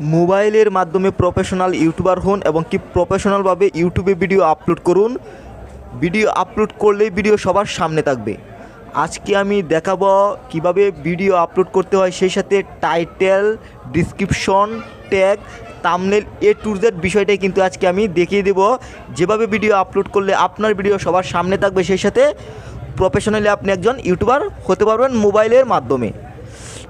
মোবাইলের মাধ্যমে professional YouTuber হন এবং কি প্রফেশনালভাবে ইউটিউবে ভিডিও আপলোড করুন। ভিডিও আপলোড করলেই ভিডিও সবার সামনে থাকবে। আজকে আমি দেখাবো কীভাবে ভিডিও আপলোড করতে হয়, সেই সাথে title description tag thumbnail A to Z বিষয়টাই কিন্তু আজকে আমি দেখিয়ে দেব। যেভাবে ভিডিও আপলোড করলে আপনার ভিডিও সবার সামনে থাকবে, সেই সাথে প্রফেশনালি আপনি একজন ইউটিউবার হতে পারবেন মোবাইলের মাধ্যমে।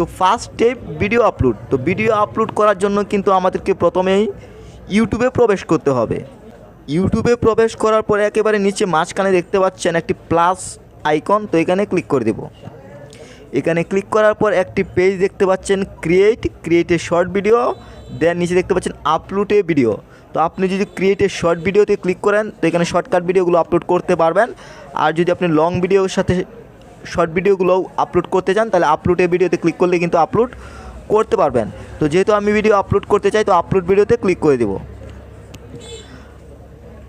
তো ফার্স্ট স্টেপ ভিডিও আপলোড তো ভিডিও আপলোড করার জন্য কিন্তু আমাদেরকে প্রথমেই ইউটিউবে প্রবেশ করতে হবে। ইউটিউবে প্রবেশ করার পরে একেবারে নিচে মাঝখানে দেখতে পাচ্ছেন একটি প্লাস আইকন তো এখানে ক্লিক করে দেব। এখানে ক্লিক করার পর একটি পেজ দেখতে পাচ্ছেন ক্রিয়েট ক্রিয়েটে শর্ট ভিডিও দেন নিচে দেখতে পাচ্ছেন আপলোডে ভিডিও তো আপনি যদি ক্রিয়েটে শর্ট ভিডিওতে ক্লিক করেন, তো এখানে শর্টকাট ভিডিওগুলো আপলোড করতে পারবেন। আর যদি আপনি লং ভিডিওর সাথে শর্ট ভিডিওগুলো আপলোড করতে চান, তাহলে আপলোডে ভিডিওতে ক্লিক করলে কিন্তু আপলোড করতে পারবেন। তো যেহেতু আমি ভিডিও আপলোড করতে চাই, তো আপলোড ভিডিওতে ক্লিক করে দেবো।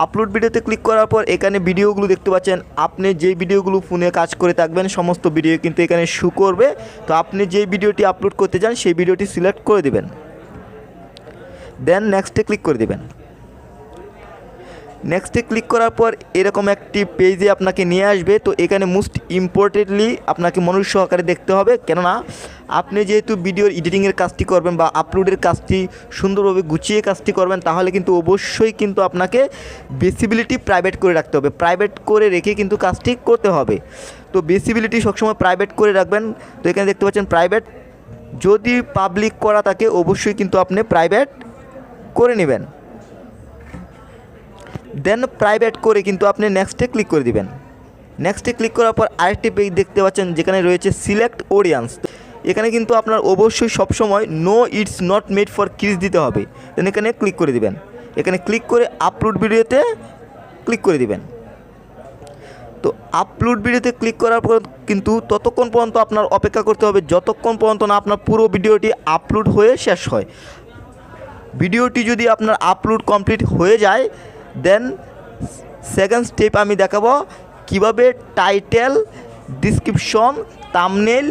আপলোড ভিডিওতে ক্লিক করার পর এখানে ভিডিওগুলো দেখতে পাচ্ছেন, আপনি যে ভিডিওগুলো ফোনে কাজ করে থাকবেন, সমস্ত ভিডিও কিন্তু এখানে শু করবে। তো আপনি যে ভিডিওটি আপলোড করতে চান, সেই ভিডিওটি সিলেক্ট করে দেবেন। দেন নেক্সটে ক্লিক করে দেবেন। নেক্সটে ক্লিক করার পর এরকম একটি পেজে আপনাকে নিয়ে আসবে। তো এখানে মোস্ট ইম্পর্টেন্টলি আপনাকে মনোযোগ সহকারে দেখতে হবে। কেননা আপনি যেহেতু ভিডিওর এডিটিংয়ের কাজটি করবেন বা আপলোডের কাজটি সুন্দরভাবে গুছিয়ে কাজটি করবেন, তাহলে কিন্তু অবশ্যই কিন্তু আপনাকে বেসিবিলিটি প্রাইভেট করে রাখতে হবে। প্রাইভেট করে রেখে কিন্তু কাজটি করতে হবে। তো বেসিবিলিটি সবসময় প্রাইভেট করে রাখবেন। তো এখানে দেখতে পাচ্ছেন প্রাইভেট যদি পাবলিক করা থাকে, অবশ্যই কিন্তু আপনি প্রাইভেট করে নেবেন। দেন প্রাইভেট করে কিন্তু আপনি নেক্সটে ক্লিক করে দিবেন। নেক্সটে ক্লিক করার পর আরেকটি পেজ দেখতে পাচ্ছেন, যেখানে রয়েছে সিলেক্ট অডিয়েন্স এখানে কিন্তু আপনার অবশ্যই সবসময় no it's not made for kids দিতে হবে। দেন এখানে ক্লিক করে দিবেন। এখানে ক্লিক করে আপলোড ভিডিওতে ক্লিক করে দিবেন। তো আপলোড ভিডিওতে ক্লিক করার পর কিন্তু ততক্ষণ পর্যন্ত আপনার অপেক্ষা করতে হবে, যতক্ষণ পর্যন্ত না আপনার পুরো ভিডিওটি আপলোড হয়ে শেষ হয়। ভিডিওটি যদি আপনার আপলোড কমপ্লিট হয়ে যায় দেন সেকেন্ড স্টেপ আমি দেখাবো কীভাবে title description thumbnail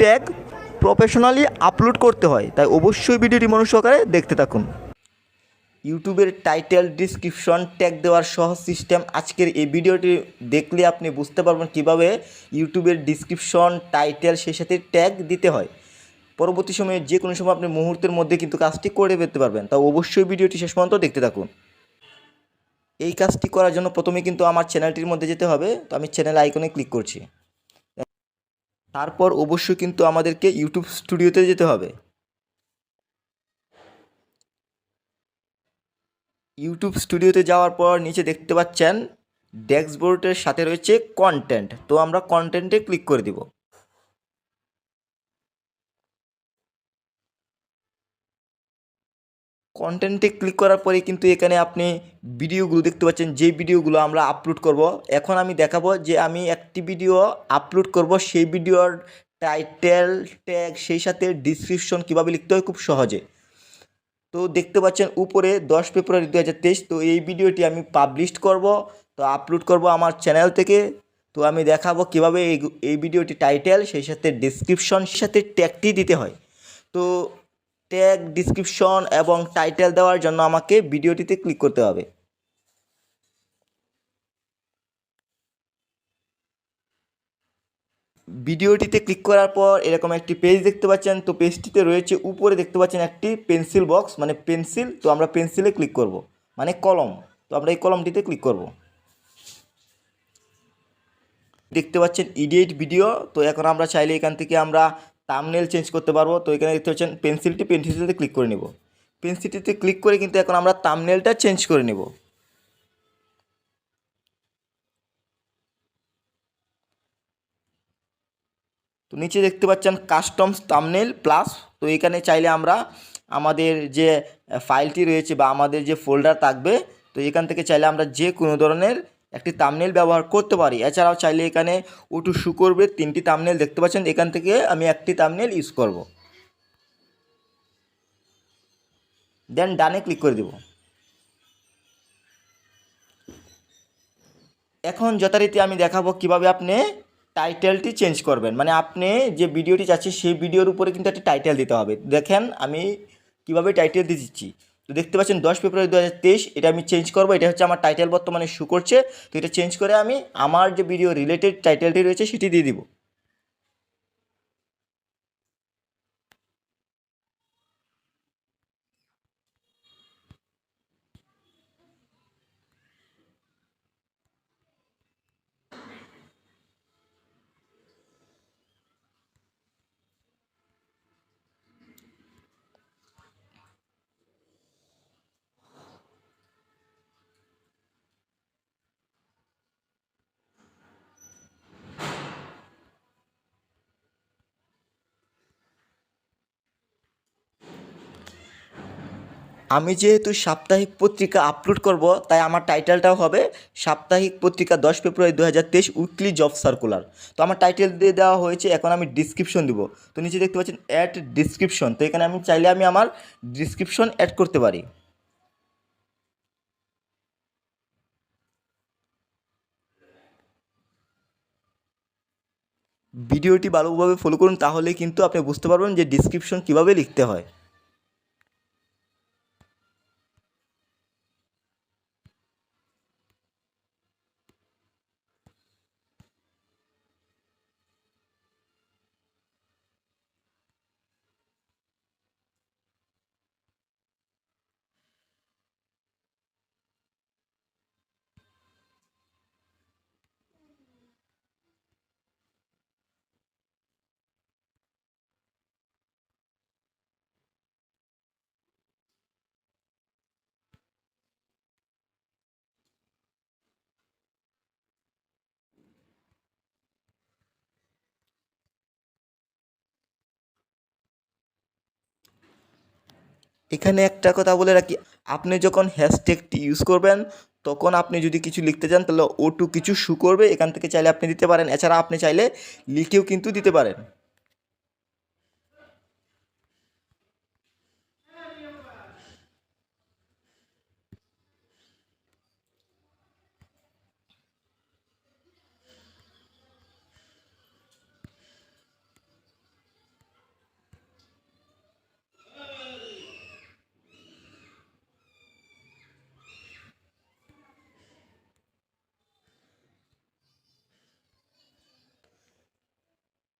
tag professionally upload করতে হয়। তাই অবশ্যই ভিডিওটি মনোযোগ সহকারে দেখতে থাকুন। ইউটিউবের টাইটেল ডিসক্রিপশন ট্যাগ দেওয়ার সহজ সিস্টেম আজকের এই ভিডিওটি দেখলে আপনি বুঝতে পারবেন কীভাবে ইউটিউবের ডিসক্রিপশন টাইটেল সেই সাথে ট্যাগ দিতে হয়। পরবর্তী সময়ে যে কোনো সময় আপনি মুহূর্তের মধ্যে কিন্তু কাজটি করে ফেলতে পারবেন। তাও অবশ্যই ভিডিওটি শেষ পর্যন্ত দেখতে থাকুন। এই কাজটি করার জন্য প্রথমে কিন্তু আমার চ্যানেলটির মধ্যে যেতে হবে। তো আমি চ্যানেল আইকনে ক্লিক করছি। তারপর অবশ্যই কিন্তু আমাদেরকে ইউটিউব স্টুডিওতে যেতে হবে। ইউটিউব স্টুডিওতে যাওয়ার পর নিচে দেখতে পাচ্ছেন ড্যাশবোর্ডের সাথে রয়েছে কন্টেন্ট তো আমরা কন্টেন্টে ক্লিক করে দিব। কন্টেন্টে ক্লিক করার পরে কিন্তু এখানে আপনি ভিডিওগুলো দেখতে পাচ্ছেন। যে ভিডিওগুলো আমরা আপলোড করব, এখন আমি দেখাবো যে আমি একটি ভিডিও আপলোড করব। সেই ভিডিওর টাইটেল ট্যাগ সেই সাথে ডিসক্রিপশন কীভাবে লিখতে হয় খুব সহজে। তো দেখতে পাচ্ছেন উপরে দশ ফেব্রুয়ারি দু হাজার তেইশ, তো এই ভিডিওটি আমি পাবলিশ করব, তো আপলোড করব আমার চ্যানেল থেকে। তো আমি দেখাবো কীভাবে এই এই ভিডিওটি টাইটেল সেই সাথে ডিসক্রিপশন সাথে ট্যাগটি দিতে হয়। তো ট্যাগ ডিসক্রিপশন এবং টাইটেল দেওয়ার জন্য আমাকে ভিডিওটিতে ক্লিক করতে হবে। ভিডিওটিতে ক্লিক করার পর এরকম একটি পেজ দেখতে পাচ্ছেন। তো পেজটিতে রয়েছে, উপরে দেখতে পাচ্ছেন একটি পেন্সিল বক্স মানে পেন্সিল তো আমরা পেন্সিলে ক্লিক করব মানে কলম। তো আমরা এই কলমটিতে ক্লিক করব। দেখতে পাচ্ছেন ইডিয়েট ভিডিও তো এখন আমরা চাইলে এখান থেকে আমরা তামনেল চেঞ্জ করতে পারব। তো এখানে দেখতে পাচ্ছেন পেন্সিলটি পেন্সিলটিতে ক্লিক করে নেব। পেন্সিলটিতে ক্লিক করে কিন্তু এখন আমরা তামনেলটা চেঞ্জ করে নেব। তো নিচে দেখতে পাচ্ছেন কাস্টমস তামনেল প্লাস তো এখানে চাইলে আমরা আমাদের যে ফাইলটি রয়েছে বা আমাদের যে ফোল্ডার থাকবে, তো এখান থেকে চাইলে আমরা যে কোনো ধরনের একটি তামনেল ব্যবহার করতে পারি। এছাড়াও চাইলে এখানে ওটু শু করবে, তিনটি তামনেল দেখতে পাচ্ছেন। এখান থেকে আমি একটি তামনেল ইউজ করব। দেন ডানে ক্লিক করে দেব। এখন যথারীতি আমি দেখাবো কীভাবে আপনি টাইটেলটি চেঞ্জ করবেন। মানে আপনি যে ভিডিওটি চাচ্ছেন, সেই ভিডিওর উপরে কিন্তু একটি টাইটেল দিতে হবে। দেখেন আমি কীভাবে টাইটেল দিচ্ছি। তো দেখতে পাচ্ছেন দশ ফেব্রুয়ারি দু হাজার তেইশ, এটা আমি চেঞ্জ করব। এটা হচ্ছে আমার টাইটেল বর্তমানে শু করছে। তো এটা চেঞ্জ করে আমি আমার যে ভিডিও রিলেটেড টাইটেলটি রয়েছে, সেটি দিয়ে দিব। আমি যেহেতু সাপ্তাহিক পত্রিকা আপলোড করব, তাই আমার টাইটেলটাও হবে সাপ্তাহিক পত্রিকা দশ ফেব্রুয়ারি দু হাজার তেইশ উইকলি জব সার্কুলার তো আমার টাইটেল দিয়ে দেওয়া হয়েছে, এখন আমি ডিসক্রিপশন দিব। তো নিচে দেখতে পাচ্ছেন অ্যাড ডিসক্রিপশন তো এখানে আমি চাইলে আমি আমার ডিসক্রিপশন অ্যাড করতে পারি। ভিডিওটি ভালোভাবে ফলো করুন, তাহলে কিন্তু আপনি বুঝতে পারবেন যে ডিসক্রিপশন কীভাবে লিখতে হয়। এখানে একটা কথা বলে রাখি, আপনি যখন হ্যাশট্যাগটি ইউজ করবেন, তখন আপনি যদি কিছু লিখতে চান, তাহলে ও টু কিছু শু করবে, এখান থেকে চাইলে আপনি দিতে পারেন। এছাড়া আপনি চাইলে লিখেও কিন্তু দিতে পারেন।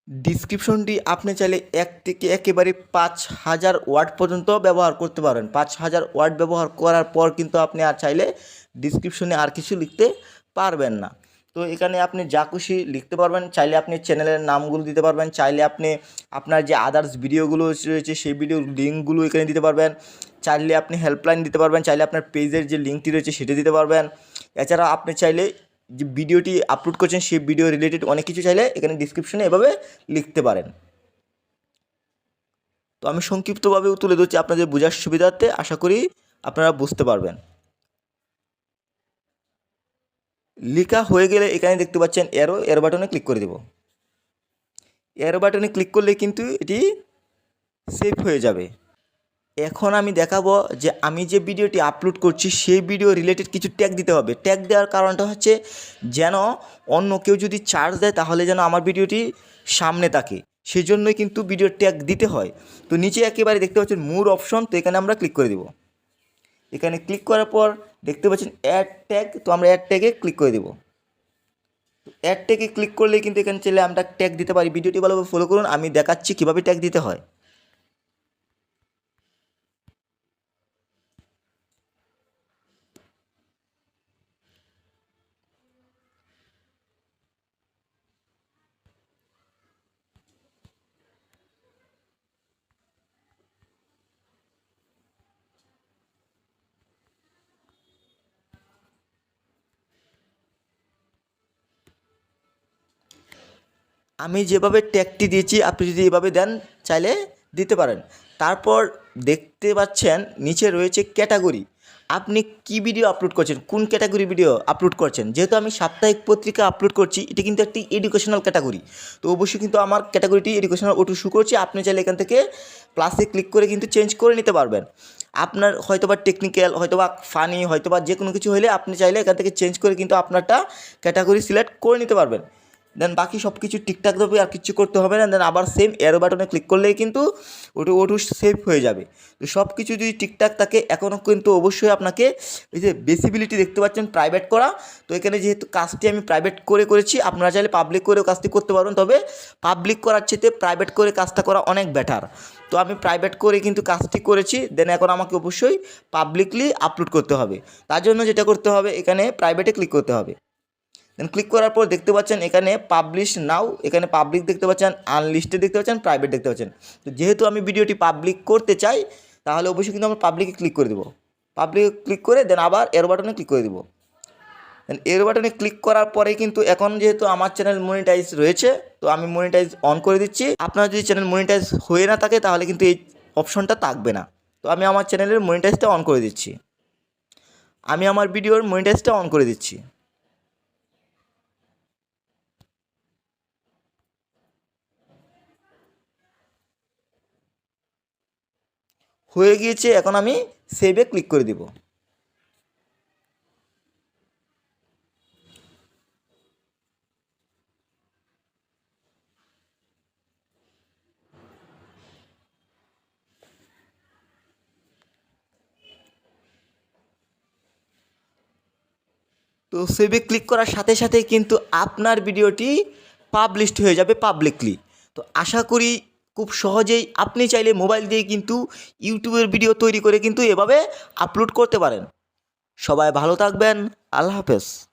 ডিসক্রিপশনটি আপনি চাইলে এক থেকে একেবারে পাঁচ হাজার ওয়ার্ড পর্যন্ত ব্যবহার করতে পারেন। পাঁচ হাজার ওয়ার্ড ব্যবহার করার পর কিন্তু আপনি আর চাইলে ডিসক্রিপশনে আর কিছু লিখতে পারবেন না। তো এখানে আপনি যা খুশি লিখতে পারবেন, চাইলে আপনি চ্যানেলের নামগুলো দিতে পারবেন, চাইলে আপনি আপনার যে আদার্স ভিডিওগুলো রয়েছে সেই ভিডিও লিঙ্কগুলো এখানে দিতে পারবেন, চাইলে আপনি হেল্পলাইন দিতে পারবেন, চাইলে আপনার পেজের যে লিঙ্কটি রয়েছে সেটা দিতে পারবেন। এছাড়া আপনি চাইলে যে ভিডিওটি আপলোড করছেন, সেই ভিডিও রিলেটেড অনেক কিছু চাইলে এখানে ডিসক্রিপশনে এভাবে লিখতে পারেন। তো আমি সংক্ষিপ্তভাবেও তুলে ধরছি আপনাদের বোঝার সুবিধার্থে, আশা করি আপনারা বুঝতে পারবেন। লেখা হয়ে গেলে এখানে দেখতে পাচ্ছেন এরো এরো বাটনে ক্লিক করে দেব। এরো বাটনে ক্লিক করলে কিন্তু এটি সেভ হয়ে যাবে। এখন আমি দেখাবো যে আমি যে ভিডিওটি আপলোড করছি, সেই ভিডিও রিলেটেড কিছু ট্যাগ দিতে হবে। ট্যাগ দেওয়ার কারণটা হচ্ছে যেন অন্য কেউ যদি চার্জ দেয়, তাহলে যেন আমার ভিডিওটি সামনে থাকে। সেই জন্যই কিন্তু ভিডিও ট্যাগ দিতে হয়। তো নিচে একেবারে দেখতে পাচ্ছেন মোর অপশন তো এখানে আমরা ক্লিক করে দেব। এখানে ক্লিক করার পর দেখতে পাচ্ছেন অ্যাড ট্যাগ তো আমরা অ্যাড ট্যাগে ক্লিক করে দেবো। অ্যাড ট্যাগে ক্লিক করলে কিন্তু এখানে চাইলে আমরা ট্যাগ দিতে পারি। ভিডিওটি ভালোভাবে ফলো করুন। আমি দেখাচ্ছি কীভাবে ট্যাগ দিতে হয়। আমি যেভাবে ট্যাগটি দিয়েছি, আপনি যদি এভাবে দেন, চাইলে দিতে পারেন। তারপর দেখতে পাচ্ছেন, নিচে রয়েছে ক্যাটাগরি আপনি কি ভিডিও আপলোড করছেন? কোন ক্যাটাগরি ভিডিও আপলোড করছেন? যেহেতু আমি সাপ্তাহিক পত্রিকা আপলোড করছি, এটা কিন্তু একটি এডুকেশনাল ক্যাটাগরি তো অবশ্যই কিন্তু আমার ক্যাটাগরিটি এডুকেশনাল ওটু শু করছি। আপনি চাইলে এখান থেকে প্লাসে ক্লিক করে কিন্তু চেঞ্জ করে নিতে পারবেন। আপনার হয়তোবা টেকনিক্যাল হয়তোবা ফানি হয়তোবা যে কোনো কিছু হলে আপনি চাইলে এখান থেকে চেঞ্জ করে কিন্তু আপনারটা ক্যাটাগরি সিলেক্ট করে নিতে পারবেন। দেন বাকি সব কিছু ঠিকঠাক হবে আর কিছু করতে হবে না। দেন আবার সেম এরো বাটনে ক্লিক করলেই কিন্তু ওটু ওটু সেভ হয়ে যাবে। তো সব কিছু যদি ঠিকঠাক থাকে এখনও কিন্তু অবশ্যই আপনাকে এই যে বেসিবিলিটি দেখতে পাচ্ছেন প্রাইভেট করা। তো এখানে যেহেতু কাজটি আমি প্রাইভেট করে করেছি, আপনারা চাইলে পাবলিক করেও কাজটি করতে পারবেন তবে পাবলিক করার চেয়ে প্রাইভেট করে কাজটা করা অনেক বেটার তো আমি প্রাইভেট করে কিন্তু কাজটি করেছি দেন এখন আমাকে অবশ্যই পাবলিকলি আপলোড করতে হবে। তার জন্য যেটা করতে হবে, এখানে প্রাইভেটে ক্লিক করতে হবে। দেন ক্লিক করার পর দেখতে পাচ্ছেন এখানে পাবলিশ নাও এখানে পাবলিক দেখতে পাচ্ছেন আনলিস্টেড দেখতে পাচ্ছেন প্রাইভেট দেখতে পাচ্ছেন। তো যেহেতু আমি ভিডিওটি পাবলিক করতে চাই, তাহলে অবশ্যই কিন্তু আমরা পাবলিকে ক্লিক করে দেবো। পাবলিকে ক্লিক করে দেন আবার এর বাটনে ক্লিক করে দেবো। দেন এর বাটনে ক্লিক করার পরে কিন্তু এখন যেহেতু আমার চ্যানেল মনিটাইজ রয়েছে, তো আমি মনিটাইজ অন করে দিচ্ছি। আপনার যদি চ্যানেল মনিটাইজ হয়ে না থাকে, তাহলে কিন্তু এই অপশনটা থাকবে না। তো আমি আমার চ্যানেলের মনিটাইজটা অন করে দিচ্ছি। আমি আমার ভিডিওর মনিটাইজটা অন করে দিচ্ছি। হয়ে গিয়েছে, এখন আমি সেভে ক্লিক করে দিব। তো সেভে ক্লিক করার সাথে সাথে কিন্তু আপনার ভিডিওটি পাবলিশড হয়ে যাবে পাবলিকলি তো আশা করি খুব সহজেই আপনি চাইলে মোবাইল দিয়ে কিন্তু ইউটিউবের ভিডিও তৈরি করে কিন্তু এভাবে আপলোড করতে পারেন। সবাই ভালো থাকবেন, আল্লাহ হাফেজ।